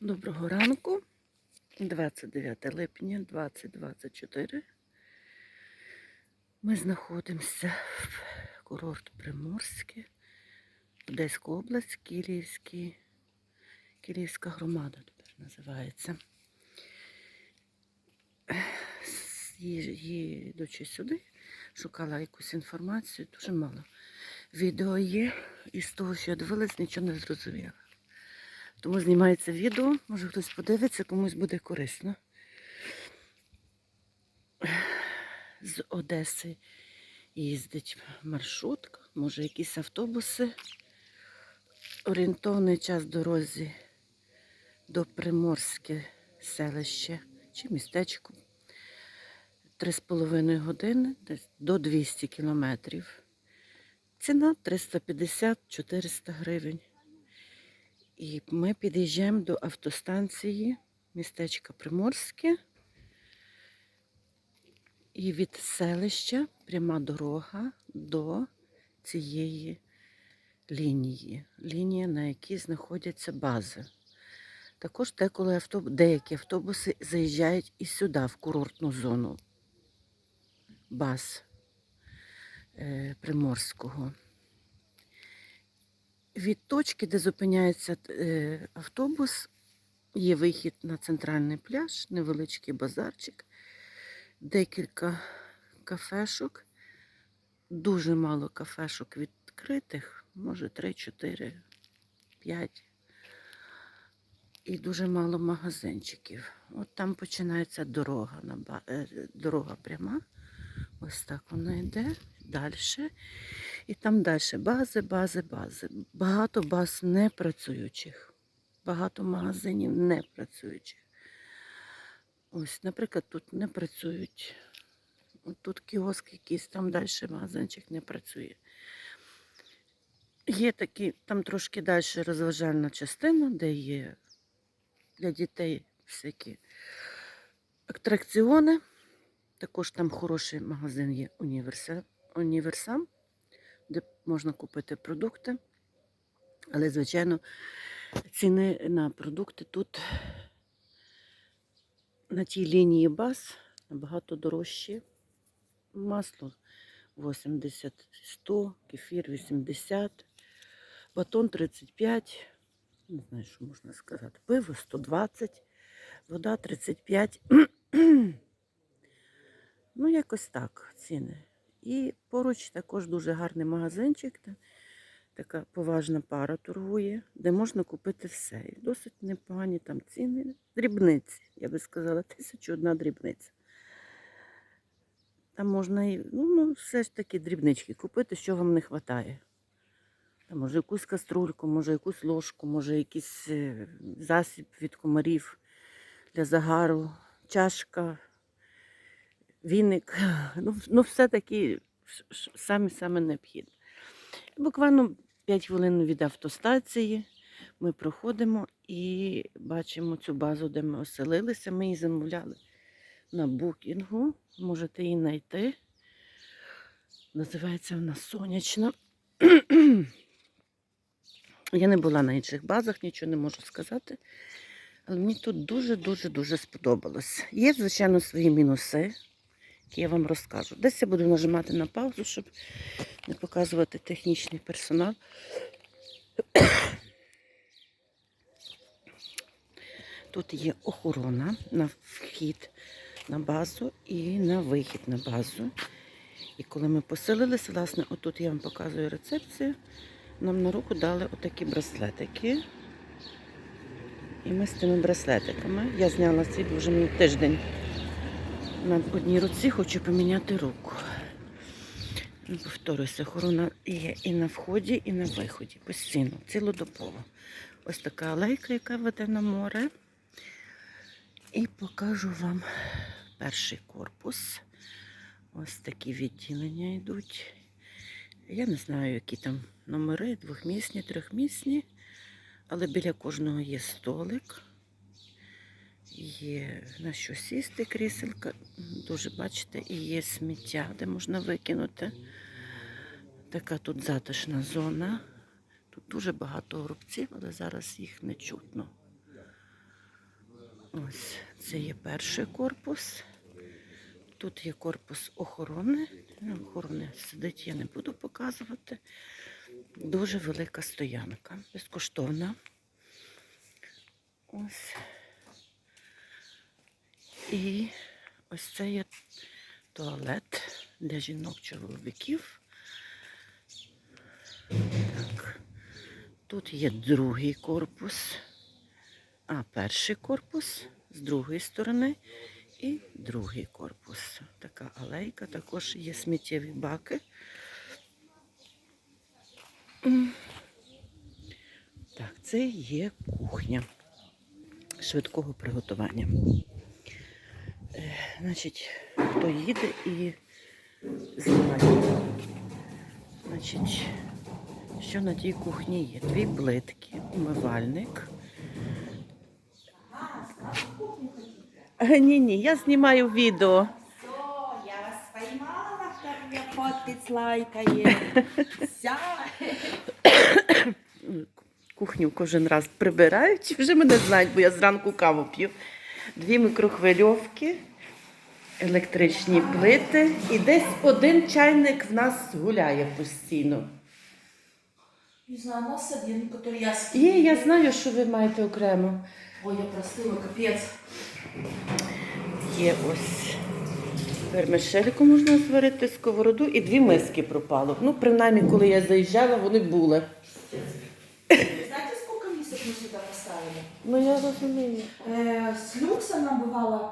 Доброго ранку, 29 липня 2024. Ми знаходимося в курорт Приморське, Одеська область, Київський, Київська громада тепер називається. Їдучи сюди, шукала якусь інформацію, дуже мало. Відео є, і з того, що я дивилась, нічого не зрозуміла. Тому знімається відео, може хтось подивиться, комусь буде корисно. З Одеси їздить маршрутка, може якісь автобуси. Орієнтовний час дорозі до Приморське селище чи містечко. Три з половиною години, десь до 200 кілометрів. Ціна 350-400 гривень. І ми під'їжджаємо до автостанції містечка Приморське. І від селища пряма дорога до цієї лінії. Лінія, на якій знаходяться бази. Також деколи автобус, деякі автобуси заїжджають і сюди, в курортну зону баз е, Приморського. Від точки, де зупиняється е, автобус, є вихід на центральний пляж, невеличкий базарчик, декілька кафешок, дуже мало кафешок відкритих, може 3, 4, 5. І дуже мало магазинчиків. От там починається дорога, е, дорога пряма. Ось так вона йде далі. І там далі бази, бази, бази. Багато баз не працюючих. Багато магазинів не працюючих. Ось, наприклад, тут не працюють. Тут кіоск якийсь, там далі магазинчик не працює. Є такі, там трошки далі розважальна частина, де є для дітей всякі атракціони. Також там хороший магазин є універса- універсам, де можна купити продукти. Але, звичайно, ціни на продукти тут на тій лінії баз набагато дорожчі. Масло 80-100, кефір 80, батон 35, не знаю, що можна сказати, пиво 120, вода 35. Ну, якось так ціни. І поруч також дуже гарний магазинчик. Така поважна пара торгує, де можна купити все. І досить непогані там ціни. Дрібниці, я би сказала, тисячу одна дрібниця. Там можна і, ну, ну, все ж таки дрібнички купити, що вам не вистачає. Там, може, якусь каструльку, може, якусь ложку, може, якийсь е, засіб від комарів для загару, чашка, віник. Ну, ну все таки саме-саме необхідне. Буквально 5 хвилин від автостанції ми проходимо і бачимо цю базу, де ми оселилися. Ми її замовляли на букінгу. Можете її знайти. Називається вона Сонячна. Я не була на інших базах, нічого не можу сказати. Але мені тут дуже-дуже-дуже сподобалось. Є, звичайно, свої мінуси, які я вам розкажу. Десь я буду нажимати на паузу, щоб не показувати технічний персонал. Тут є охорона на вхід на базу і на вихід на базу. І коли ми поселилися, власне, отут я вам показую рецепцію. Нам на руку дали отакі браслетики. І ми з тими браслетиками. Я зняла свій, вже мені тиждень на одній руці хочу поміняти руку. Ну, Повторюся, охорона є і на вході, і на виході. Постійно, цілодобово. Ось така алейка, яка веде на море. І покажу вам перший корпус. Ось такі відділення йдуть. Я не знаю, які там номери, двохмісні, трьохмісні, але біля кожного є столик. Є на що сісти кріселка. Дуже бачите, і є сміття, де можна викинути. Така тут затишна зона. Тут дуже багато горобців, але зараз їх не чутно. Ось це є перший корпус. Тут є корпус охорони. Охорони сидить, я не буду показувати. Дуже велика стоянка, безкоштовна. Ось. І ось це є туалет для жінок чоловіків. Так. Тут є другий корпус, а перший корпус з другої сторони і другий корпус. Така алейка, також є сміттєві баки. Так, це є кухня швидкого приготування. Е, Значить, хто їде і знає. Значить, що на тій кухні є? Дві плитки, умивальник. Ні, ні, я знімаю відео. Я вас как мне подпись Кухню кожен раз прибирають, вже мене знають, бо я зранку каву п'ю. Дві мікрохвильовки, електричні плити. І десь один чайник в нас гуляє постійно. Не знаю, у нас один, который я с... Є, я знаю, що ви маєте окремо. Ой, я простыла, капец. Є ось вермишельку можна зварити, сковороду і дві миски пропало. Ну, принаймні, коли я заїжджала, вони були Знаете, сколько мисок мы сюда поставили? Ну, я розумію. Э, с люкса нам бывало